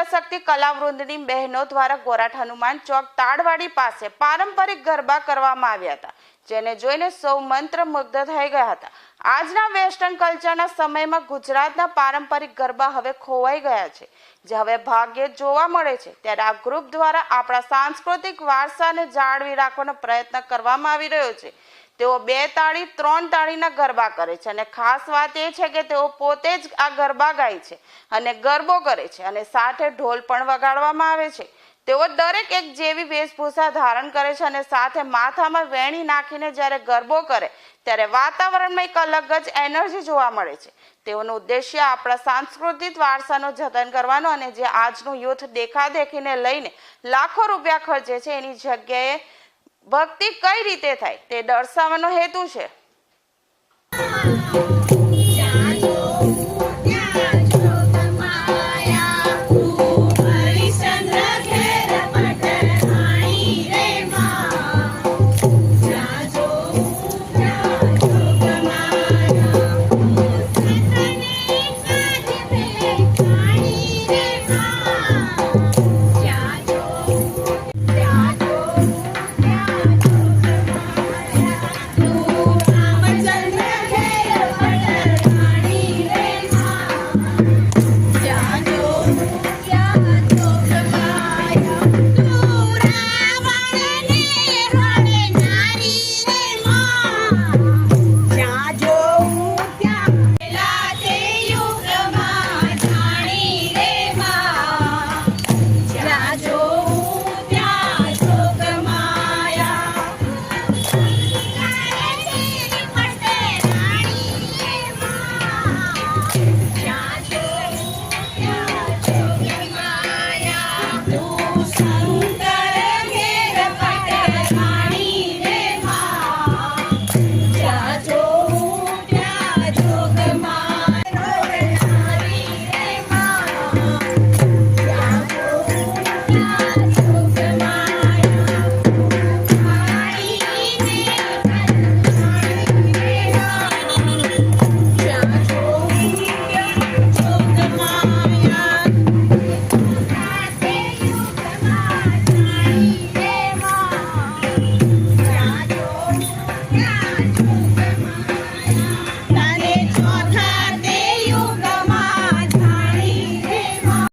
લગતી કલાવૃંદની બહેનો દ્વારા ગોરાટ હનુમાન ચોક તાડવાડી પાસે પારંપરિક ગરબા કરવામાં આવ્યા હતા, જેને જોઈને સૌ મંત્રમુગ્ધ થઈ ગયા હતા. આજના વેસ્ટર્ન કલ્ચરના સમયમાં ગુજરાતના પારંપરિક ગરબા હવે ખોવાઈ ગયા છે, જે હવે ભાગ્યે જોવા મળે છે. ત્યારે આ ગ્રુપ દ્વારા આપણા સાંસ્કૃતિક વારસાને જાળવી રાખવાનો પ્રયત્ન કરવામાં આવી રહ્યો છે. તેઓ બે તાળી, ત્રણ તાળીના ગરબા કરે છે અને ખાસ વાત એ છે કે તેઓ પોતે જ આ ગરબા ગાય છે અને ગરબો કરે છે અને સાથે ઢોલ પણ વગાડવામાં આવે છે. તેઓ દરેક એક જેવી વેશભૂષા ધારણ કરે છે અને સાથે માથામાં વેણી નાખીને જ્યારે ગરબો કરે, ત્યારે વાતાવરણમાં એક અલગ જ એનર્જી જોવા મળે છે. તેઓનો ઉદ્દેશ્ય આપણા સાંસ્કૃતિક વારસાનો જતન કરવાનો અને જે આજનું યુથ દેખાદેખીને લઈને લાખો રૂપિયા ખર્ચે છે, એની જગ્યાએ ભક્તિ કઈ રીતે થાય? તે દર્શાવવાનો હેતુ છે.